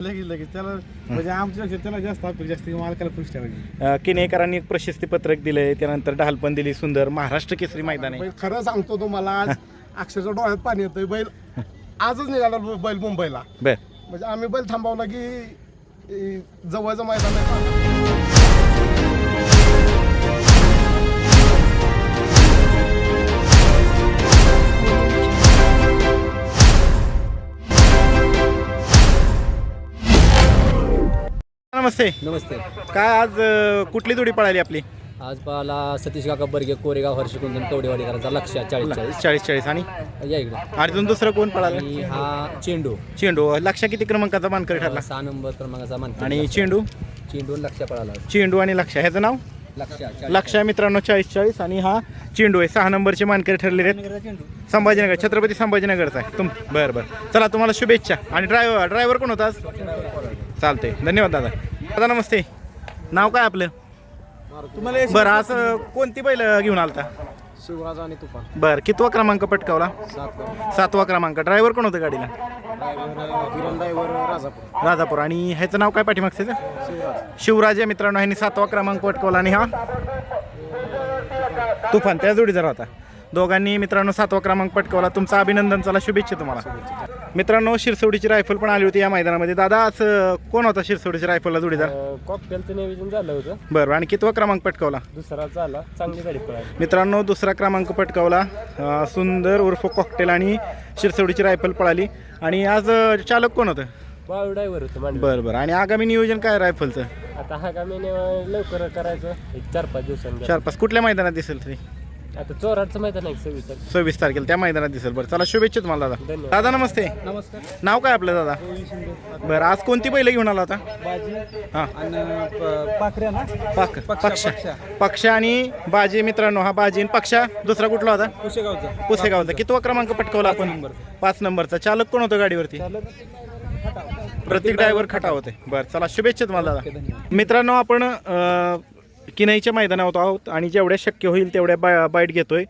लगेच लगेच. त्याला म्हणजे आमच्यापेक्षा त्याला जास्त अपेक्षा जास्त मालकाला खुश ठेवायची. अ, किनेकरांनी एक प्रशस्ती पत्रक दिलंय त्यानंतर ढाल पण दिली सुंदर महाराष्ट्र केसरी मैदान. आहे बैल खरं सांगतो तुम्हाला आज अक्षरशः डोळ्यात पाणी येतंय. बैल आजच निघाला बैल मुंबईला. बर. म्हणजे आम्ही बैल थांबवला की ए, जवळचं मैदान आहे. नमस्ते. नमस्ते. काय आज अ, कुठली जोडी पळाली आपली? आज पाला सतीश काका बर्गे कोरेगाव हर्षकुंदन कवडेवाडीकरांचा लक्ष चाळीस चाळीस. चाळीस चाळीस. आणि? या इकडे. अजून दुसरं कोण पळालं? आणि हा चेंडू. चेंडू. लक्षा किती क्रमांकाचा मानकरी ठरला? सहा नंबर क्रमांकाचा मानकरी आणि चेंडू? चेंडू लक्ष पळाला. चेंडू आणि लक्षा ह्याचं नाव? लक्ष लक्ष आहे मित्रांनो चाळीस चाळीस. आणि हा चेंडू आहे. सहा नंबरचे मानकरी ठरलेले आहेत. संभाजीनगर छत्रपती संभाजीनगरचा आहे. तुम बरं बरं. चला तुम्हाला शुभेच्छा. आणि ड्रायव्हर ड्रायव्हर कोण होता आज? चालतंय. धन्यवाद दादा. दादा नमस्ते. नाव काय आपलं? तुम्हाला बरं असं कोणती बैल घेऊन आलता? शिवराज आणि तुफान. बरं कितवा क्रमांक पटकावला? सात सातवा क्रमांक. ड्रायव्हर कोण होतं गाडीला? किरण ड्रायव्हर राजापूर. राजापूर. आणि ह्याचं नाव काय पाठीमागचं? शिवराज. शिवराज या मित्रांनो ह्यांनी सातवा क्रमांक पटकावला आणि हा तुफान. त्या जोडीदार होता दोघांनी मित्रांनो सातवा क्रमांक पटकावला. तुमचं अभिनंदन चला शुभेच्छा तुम्हाला. मित्रांनो शिरसवडीची रायफल पण आली होती या मैदानामध्ये. दादा आज कोण होता शिरसवडीची रायफलला जोडीदार? कॉकटेलचं नियोजन झालं होतं. बरं आणि कितवा क्रमांक पटकावला? दुसरा झाला चांगली गाडी पळाली. मित्रांनो दुसरा क्रमांक पटकावला. अं, सुंदर उर्फ कॉकटेल आणि शिरसवडीची रायफल पळाली. आणि आज अं, चालक कोण होतं? वाळू ड्रायव्हर होतं मांडव बरं बरं. आणि आगामी नियोजन काय रायफलचं आता हा का महिने लवकर करायचं. एक चार पाच दिवसांनी. चार पाच. कुठल्या मैदानात दिसेल तरी? आता चोराडचं मैदान आहे सव्वीस तारीख सव्वीस तारखेला त्या मैदानात दिसेल बरं. चला शुभेच्छा तुम्हाला दादा. धन्यवाद. दादा नमस्ते. नमस्कार. नाव काय आपलं दादा? बरं आज कोणती बैल घेऊन आला होता? बाजी हां. आणि पाखऱ्या ना? पाक पक्ष पक्ष. आणि बाजी मित्रांनो हा बाजी आणि पक्षा. दुसरा कुठला होता? कुशेगावचा पुसेगावचा. कितवा क्रमांक पटकावला आपण? पाच नंबरचा. चालक कोण होतं गाडीवरती? प्रत्येक ड्रायव्हर खटा होते. बरं चला शुभेच्छा तुम्हाला दादा. मित्रांनो आपण अं, किनाईच्या मैदानावर आहोत आणि जेवढ्या शक्य होईल तेवढ्या बा बाईट घेतोय.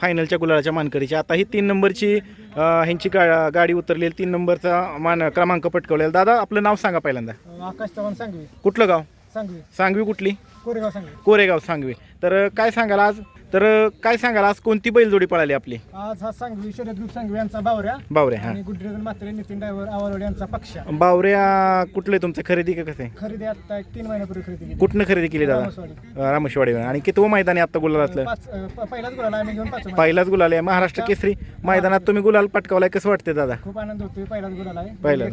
फायनलच्या गुलाळाच्या मानकरीची. आता ही तीन नंबरची ह्यांची गा गाडी उतरलेली तीन नंबरचा मान क्रमांक पटकवलेला. दादा आपलं नाव सांगा पहिल्यांदा. आकाश चव्हाण सांगवी. कुठलं गाव? सांगवी. सांगवी कुठली? कोरेगाव सांगवी. कोरेगाव सांगवी. तर काय सांगाल आज? तर काय सांगाल? आज कोणती बैलजोडी पळाली आपली? आज हा सांगवी शर्यत ग्रुप सांगवी यांचा बावऱ्या. बावरे हां. आणि म्हात्रे नितीन ड्रायव्हर आवारवाडी यांचा पक्ष. बावऱ्या कुठले तुमचं? खरेदी का कसं आहे? खरेदी आता एक तीन महिन्यापूर्वी खरेदी केली. कुठनं खरेदी केली दादा? रामेश्वरी आणि कितवं मैदान आहे आता गुलालातलं? पाच अं, प- पहिलाच गुलाला आम्ही घेऊन पाच पहिलाच गुलाल आहे. महाराष्ट्र केसरी मैदानात तुम्ही गुलाल पटकावलाय कसं वाटते दादा? खूप आनंद होतोय पहिलाच गुलाला आहे. पहिला.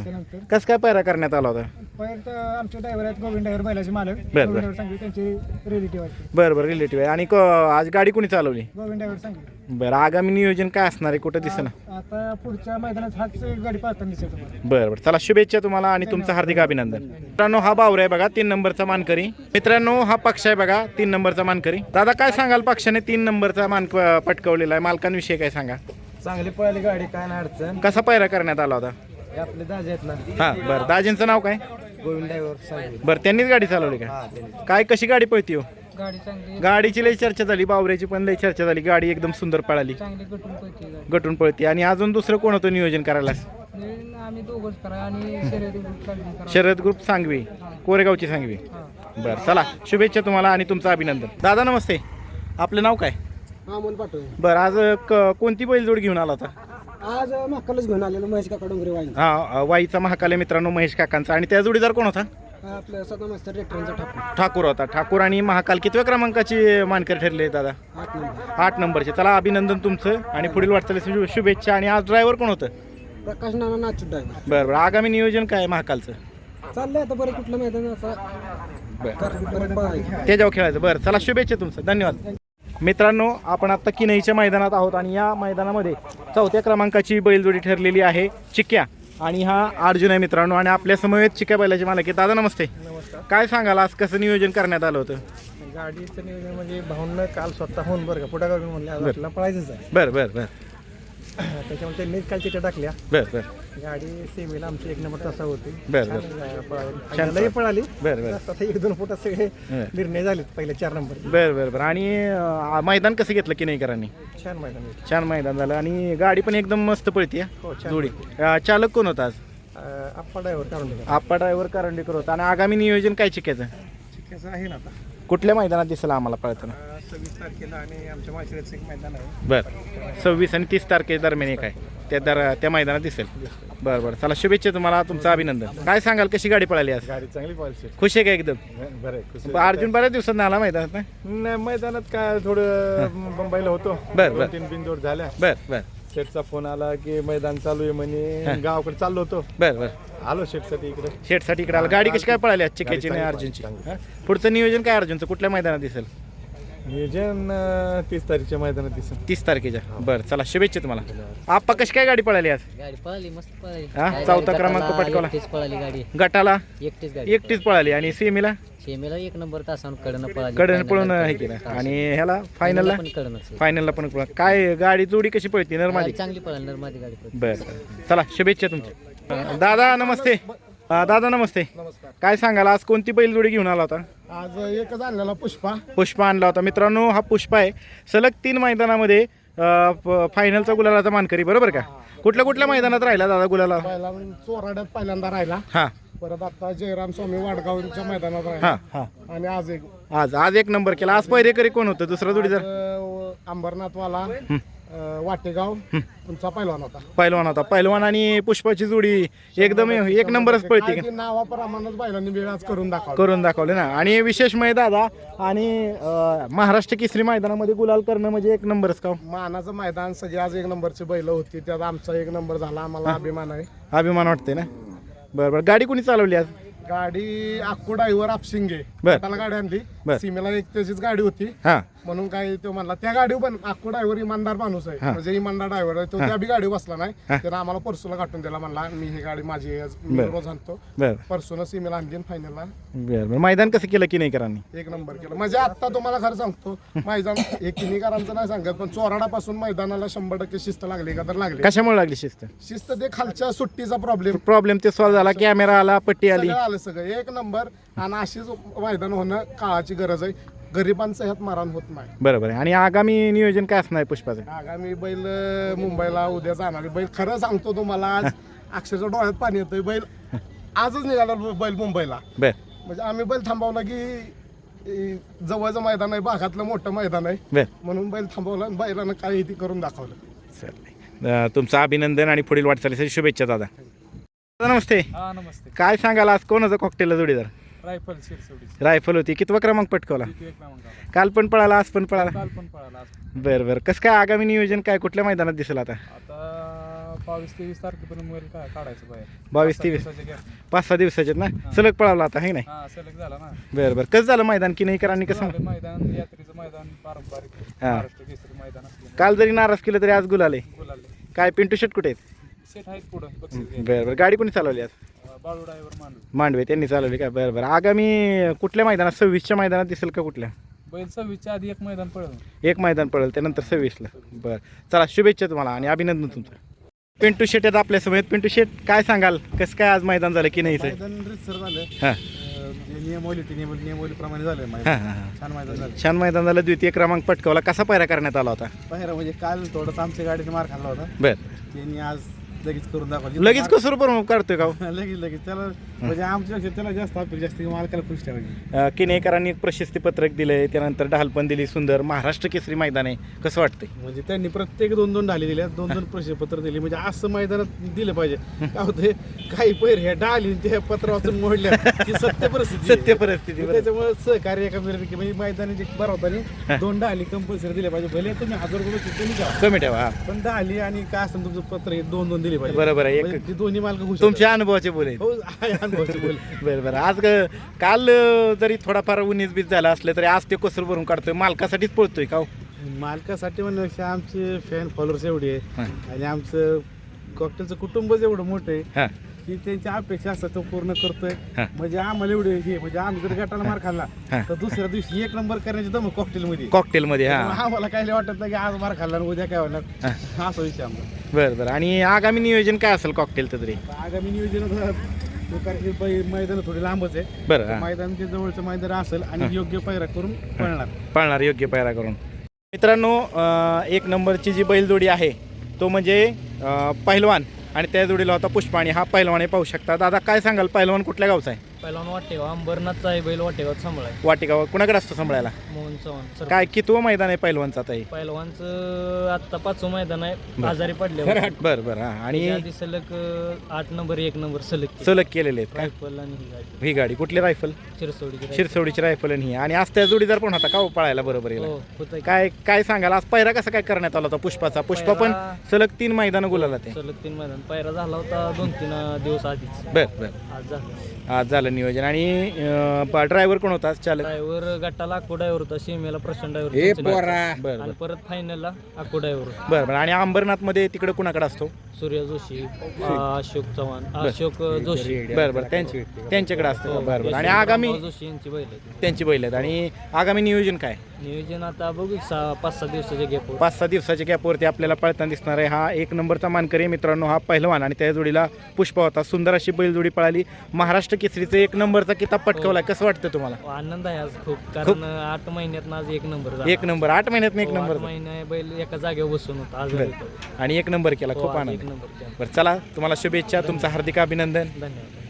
कसं काय पायरा करण्यात आला होता? पहिलं तर आमचे ड्रायव्हर आहेत गोविंद ड्रायव्हर बैलाचे मालक. बरं. गोविंद ड्रायव्हर सांगवी त्यांची रिलेटिव्ह आहेत बरं बरं रिलेटिव्ह आहे आणि क- आज गाडी कोणी चालवली? गोविंद ड्रायव्हर सांगवी बरं आगामी नियोजन काय असणार आहे? कुठं दिसना आता पुढच्या मैदानात हाच गाडी पाहताना दिसेल तुम्हाला. बरं बरं. चला शुभेच्छा तुम्हाला आणि तुमचं हार्दिक अभिनंदन. मित्रांनो हा बावर आहे बघा तीन नंबरचा मानकरी. मित्रांनो हा पक्ष आहे बघा तीन नंबरचा मानकरी. दादा काय सांगाल पक्षाने तीन नंबरचा मान पटकवलेला आहे? मालकांविषयी काय सांगा? चांगली पळाली गाडी काय नाही अडचण. कसा पायरा करण्यात आला होता? हे आपले दाजे आहेत ना. हा बरं. दाजींचं नाव काय? गोविंद ड्रायव्हर बरं त्यांनीच गाडी चालवली का? काय कशी गाडी पळती हो? गाडी चांगली गाडीची लई चर्चा झाली बावऱ्याची पण लई चर्चा झाली. गाडी एकदम सुंदर पळाली. चांगली गटून पळते गाडी. गटून पळती. आणि अजून दुसरं कोण होतं नियोजन करायला? आम्ही दोघंच करा आणि शर्यती करा. शरद ग्रुप सांगवी. कोरेगावची सांगवी. बरं चला. शुभेच्छा तुम्हाला आणि तुमचं अभिनंदन. दादा नमस्ते. आपलं नाव काय? हा बरं आज क- कोणती बैलजोड घेऊन आला होता? आज मक्कालाच घेऊन आलेलो महेश काका डोंगरे वाईन. हा वाईचा महाकाल मित्रांनो महेश काकांचा. आणि त्या जोडीदार कोण होता? आपलं सदा मास्तर रेटरांचा ठाकूर. ठाकूर होता. ठाकूर आणि महाकाल कितव्या क्रमांकाची मानकरी ठरले दादा? आठ नंबर. आठ नंबरचे. चला अभिनंदन तुमचं आणि पुढील वाटचालीस शु- शुभेच्छा. आणि आज ड्रायव्हर कोण होतं? प्रकाश नाना नाचू ड्रायव्हर बरं बरं. आगामी नियोजन काय आहे महाकालचं? चाललंय आता बरं कुठलं मैदान बरं. त्याच्यावर खेळायचं. बरं चला शुभेच्छा तुमचं. धन्यवाद. मित्रांनो आपण आता किनईच्या मैदानात आहोत आणि या मैदानामध्ये चौथ्या क्रमांकाची बैलजोडी ठरलेली आहे. चिक्या आणि हा अर्जुन आहे मित्रांनो आणि आपल्या समवेत चिक्या बैलाचे मालक आहे. दादा नमस्ते. काय सांगाल आज कसं नियोजन करण्यात आलं होतं? गाडीचं नियोजन म्हणजे भाऊंना काल स्वतः होऊन बरं का पुढे काढून म्हणले आज आपल्याला पळायचंच आहे. बरं बरं बरं. त्याच्यामुळे त्यांनीच काल चिठ्ठ्या टाकल्या. बरं बरं. गाडी सेमीला आमची एक नंबर तासा होती. बरं बरं. पळाली. पळाली. बरं बरं. आता एक दोन फुटात सगळे हं. निर्णय झालेत पहिल्या चार नंबर बरं बरं बरं. आणि अं, मैदान कसं घेतलं किनईकरांनी छान मैदान आहे. छान मैदान झालं. आणि गाडी पण एकदम मस्त पळते हो, छान जोडी. अं, चालक कोण होता आज? आप्पा ड्रायव्हर काढून दिला. आप्पा ड्रायव्हर करंडीकर होता. आणि आगामी नियोजन काय चिकायचं कसं आहे ना आता. कुठल्या मैदानात दिसेल आम्हाला पळताना सव्वीस तारखेला आणि आमच्या माशिराचं एक मैदान आहे. बरं. सव्वीस आणि तीस तारखे दरम्यान एक आहे. त्या दर त्या मैदानात दिसेल. बरं बरं. चला शुभेच्छा तुम्हाला तुमचं अभिनंदन. काय सांगाल कशी गाडी पळाली आज? गाडी चांगली पॉलिसी खुश आहे का एकदम? बरं अर्जुन बऱ्याच दिवसात आला मैदानात ना? नाही मैदानात काय थोडं मुंबईला होतो. बर, दोन बर. तीन बिंदूवर झाल्या. बर बर. शेटचा फोन आला की मैदान चालू आहे म्हणे. गावाकडे चाललो होतो. बर बर. आलो शेटसाठी इकडे. शेटसाठी इकडे आला. गाडी कशी काय पळाली आज चिक्याची गाडी नाही अर्जुनची? पुढचं नियोजन काय अर्जुनचं? कुठल्या मैदानात दिसेल? नियोजन अं, तीस तारीखच्या मैदानात दिसत तीस तारखेच्या. बरं चला शुभेच्छा तुम्हाला. आप्पा कशी काय गाडी पळाली आज? गाडी पळाली मस्त पळाली. हा? काय चौथा गाडी क्रमांक गटाला पटकावला. एकटीच पळाली गाडी. गटाला? एकटीच गाडी. एकटीच पळाली. आणि सेमीला? शेमेला एक नंबर तासावर कडनं पळाली. कडन Final पळून ला हे केलं. आणि ह्याला Final फायनलला ला पण फायनलला पण पळा. काय गाडी जोडी कशी पळते? नरमादी चांगली पळाली नर्मदी गाडी. बर चला शुभेच्छा तुमच्या दादा नमस्ते. अं, दादा नमस्ते. नमस्कार. काय सांगाल आज कोणती बैलजोडी घेऊन आला होता? आज एकच आणलेला पुष्पा. पुष्पा आणला होता. मित्रांनो हा पुष्पा आहे. सलग तीन मैदानामध्ये अं, फायनलचा गुलालाचा मानकरी बरोबर का? कुठल्या कुठल्या मैदानात राहिला दादा गुलाला? पहिला चोराड्यात पहिल्यांदा राहिला. हा. परत आता जयराम स्वामी वाडगावच्या मैदानात हा राहिला. हा आणि आज एक. आज आज एक नंबर केला. आज पहिरेकरी कोण होतं? दुसरा जोडीदार? अं, अंबरनाथवाला. वाटेगाव तुमचा पहिलवान होता. पहिलवान होता. पहिलवान आणि पुष्पाची जोडी एकदम एक नंबरच पळते. ते नावाप्रमाणेच बैलांनी आज करून दाखवला. करून दाखवले ना. आणि विशेष म्हणजे दादा आणि महाराष्ट्र केसरी मैदानामध्ये गुलाल करणं म्हणजे एक नंबरच का हो? मानाचं मैदान सगळी आज एक नंबरची बैल होती. त्यात आमचा एक नंबर झाला. आम्हाला अभिमान आहे. अभिमान वाटते ना? बरं बरं. गाडी कोणी चालवली आज? गाडी अक्को ड्रायव्हर आपशिंगे. बर. त्याला गाडी आणली. बर. सीमेला एक त्याचीच गाडी होती. हां. म्हणून काय तो म्हणला त्या गाडीवर पण अक्को ड्रायव्हर इमानदार माणूस आहे. म्हणजे इमानदार ड्रायव्हर आहे तो त्या बी गाडी बसला नाही. त्यानं आम्हाला परसूला गाठून दिला म्हणला मी ही गाडी माझी आहे, मी बर. रोज आणतो. बरं. परसून सीमेला आणली फायनलला बरं मैदान कसं केलं की नाही करांनी? एक नंबर केलं. म्हणजे आता तुम्हाला खरं सांगतो मैदान हे किनीकरांचं नाही सांगत पण चोराडापासून मैदानाला शंभर टक्के शिस्त लागली का तर लागली. कशामुळे लागली शिस्त? शिस्त ते खालच्या सुट्टीचा प्रॉब्लेम प्रॉब्लेम ते सॉल्व्ह झाला कॅमेरा आला पट्टी आली. सगळं आलं सगळं. एक नंबर आणि अशीच मैदान होणं काळाची गरज आहे. गरिबांचं ह्यात मारण होत नाही. बरोबर आहे. आणि आगामी नियोजन काय असणार आहे पुष्पाचं? आगामी बैल मुंबईला उद्या जाणार आहे. बैल खरं सांगतो तुम्हाला आज अक्षरशः डोळ्यात पाणी येतंय. बैल आजच निघाला बैल मुंबईला. बर. म्हणजे आम्ही बैल थांबवला की जवळचं मैदान आहे भागातलं मोठं मैदान आहे. बर. म्हणून बैल थांबवला आणि बैलानं काही ती करून दाखवलं. चालेल अं, तुमचं अभिनंदन आणि पुढील वाटचालीसाठी शुभेच्छा दादा. दादा नमस्ते. हा नमस्ते. काय सांगाल आज? कोणाचं कॉकटेलला जोडीदार? रायफल रायफल होती. कितवा क्रमांक पटकवला? एक क्रमांक काल पण पळाला आज पण पळाला? काल पण पळाला आज बरं बरं. कसं काय आगामी नियोजन काय? कुठल्या मैदानात दिसेल आता? आता बावीस तेवीस तारखेपर्यंत मोबाईल काढायचं बाहेर. बावीस तेवीस. gap. पाच सहा दिवसाच्यात ना? सलग पळाला आता हे नाही? हा सिलेक्ट झाला ना. बरं बरं. कसं झालं मैदान? की नाही? करांनी कसं? झालं मैदान यात्रेचं मैदान पारंपरिक. हा. महाराष्ट्र केसरी मैदान असलं काल जरी नाराज केलं तरी आज गुलाले काय पिंटू शेट कुठे आहेत? सेट आहेत पुढं बक्षीस घ्यायला. बरं बरं. गाडी कोणी चालवली आज? बाळू ड्रायव्हर मांडू मांडवे त्यांनी चालवली का? बरं बरं. आगामी कुठल्या मैदानात? सव्वीसच्या मैदानात दिसेल का कुठल्या? बैल सव्वीसच्या आधी एक मैदान पळलं. एक मैदान पडेल त्यानंतर सव्वीसला. बरं. चला शुभेच्छा तुम्हाला आणि अभिनंदन तुमचं. पिंटू शेट आहेत आपल्यासमोर. पिंटू शेट काय सांगाल? कसं काय आज मैदान झालं की नाही मैदान रितसर झालं. हां. जे नियमवली ते नियम नियमवलीप्रमाणे झालं हां मैदान. हां हां छान मैदान झालं. छान मैदान झालं. द्वितीय क्रमांक पटकावला. कसा पायरा करण्यात आला होता? बाहेर म्हणजे काल थोडंसं आमच्या गाडीने मार खाल्ला होता. बर. त्यांनी आज लगेच करून दाखवलं लगेच कसं पण करतोय का? हो? लगेच लगेच. त्याला म्हणजे आमच्यापेक्षा त्याला जास्त मालकाला खुश ठेवायची. अं, किनेकरांनी एक प्रशस्ती पत्रक दिलंय त्यानंतर ढाल पण दिली सुंदर. महाराष्ट्र केसरी मैदान आहे कसं वाटतंय? म्हणजे त्यांनी प्रत्येक दोन दोन ढाली दिल्या दोन दोन प्रशस्तीपत्र दिली. म्हणजे असं मैदानात दिलं पाहिजे. काय होते काही पैर ह्या डाली त्या पत्र वाचून मोडल्या. ही सत्य परिस्थिती आहे. सत्य परिस्थिती बरोबर. त्याच्यामुळे सहकार्य एका मिळत म्हणजे मैदानी जे भरवताना दोन डाली कंपल्सरी दिल्या पाहिजे. भले तुम्ही हजार रुपये कमी ठेवा. हा. पण डाली आणि काय असं तुमचं पत्र हे दोन दोन दिले पाहिजे बरोबर आहे. एक- म्हणजे ती दोन्ही मालक खुश तुमच्या अनुभवाचे बोले होतात. हो आहे अनुभवाची बोल बरं बरं आज काल अं, जरी थोडाफार उन्नीस बीस झाला असलं तरी आज ते कसर भरून काढतोय मालकासाठीच पळतोय का हो? मालकासाठी म्हणण्यापेक्षा आमचे फॅन फॉलोअर्स एवढे आहे हां. आणि आमचं कॉकटेलचं कुटुंबच एवढं मोठं आहे हां की त्यांची अपेक्षा असतात तो पूर्ण करतोय हां. म्हणजे आम्हाला एवढे हे म्हणजे आम्ही जर गटाला मार खाल्ला हां. तर दुसऱ्या दिवशी एक नंबर करण्याची दम कॉकटेल मध्ये कॉकटेलमध्ये हा आम्हाला काही वाटत नाही की आज मार खाल्ला आणि उद्या काय होणार असा विषय आमचा बरं बरं. आणि आगामी नियोजन काय असेल कॉकटेलचं तरी? आगामी नियोजन मैदान थोडी लांबच आहे. बरं हां. मैदानाच्या जवळचं मैदान असेल आणि योग्य पैरा करून पळणार. पाळणार योग्य पायरा करून. मित्रांनो अं, एक नंबरची जी बैलजोडी आहे तो म्हणजे अं, पहिलवान आणि त्या जोडीला होता पुष्पा आणि हा पैलवान आहे पाहू शकता. दादा काय सांगाल? पैलवान कुठल्या गावचा आहे? पहिलवान वाटेगाव. अंबरनाथचा आहे बैल वाटेगावात सांभाळाय. वाटेगाव कुणाकडे असतो सांभाळायला? मोहन चव्हाण सर. काय कितवं मैदान आहे पैलवानचा आता हे? पहिलवानचं आत्ता पाचवं मैदान आहे. आजारी पडले बरं बरं हां. आणि आधी सलग अं, आठ नंबर एक नंबर सलग. सलग केलेले आहेत काय रायफल आणि ही गाडी. ही गाडी. कुठली रायफल? शिरसोडीची रायफल. शिरसवडीची रायफल आणि ही. आणि आज त्या जोडीदार पण होता का हो पळायला बरोबर याला? हो होतं काय काय सांगाल? आज पहिरा कसा काय करण्यात आला होता पुष्पाचा? पुष्पा पण सलग तीन मैदानं गुलाला ते. सलग तीन मैदान. पायरा झाला होता दोन तीन अं, दिवस आधीच. बर बर. आज झाला. आज झालं. नियोजन. आणि ड्रायव्हर कोण होता? चालक. ड्रायव्हर गटाला अक्को ड्रायव्हर होता सीमेला प्रशांत ड्रायव्हर बर आणि परत फायनलला अक्को ड्रायव्हर होता. बर बर. आणि अंबरनाथमध्ये तिकडे कुणाकडे असतो? सूर्य जोशी अं, अशोक चव्हाण अशोक जोशी. बर बर. त्यांची त्यांच्याकडे असतो. हो, बर बर. आणि आगामी जोशी यांची बैल आहेत. त्यांची बैल आहेत. आणि आगामी नियोजन काय? नियोजन आता बघू सहा पाच सहा दिवसाचे गॅप पाच सहा दिवसाच्या गॅपवरती आपल्याला पळताना दिसणार आहे. हा एक नंबरचा मानकरी आहे मित्रांनो हा पहिलवान आणि त्या जोडीला पुष्पा होता. सुंदर अशी बैलजोडी पळाली. महाराष्ट्र केसरीचं एक नंबरचा किताब पटकवलाय. कसं वाटतं तुम्हाला? आनंद आहे आज खूप. कारण आठ महिन्यात आज एक नंबर झाला. एक नंबर. आठ महिन्यात एक हो, आठ नंबर महिने बैल एका जागेवर बसून होता. आज आणि एक नंबर केला. खूप हो, आज आनंद एक आहे. नंबर केला. बरं चला. तुम्हाला शुभेच्छा. तुमचं हार्दिक अभिनंदन. धन्यवाद.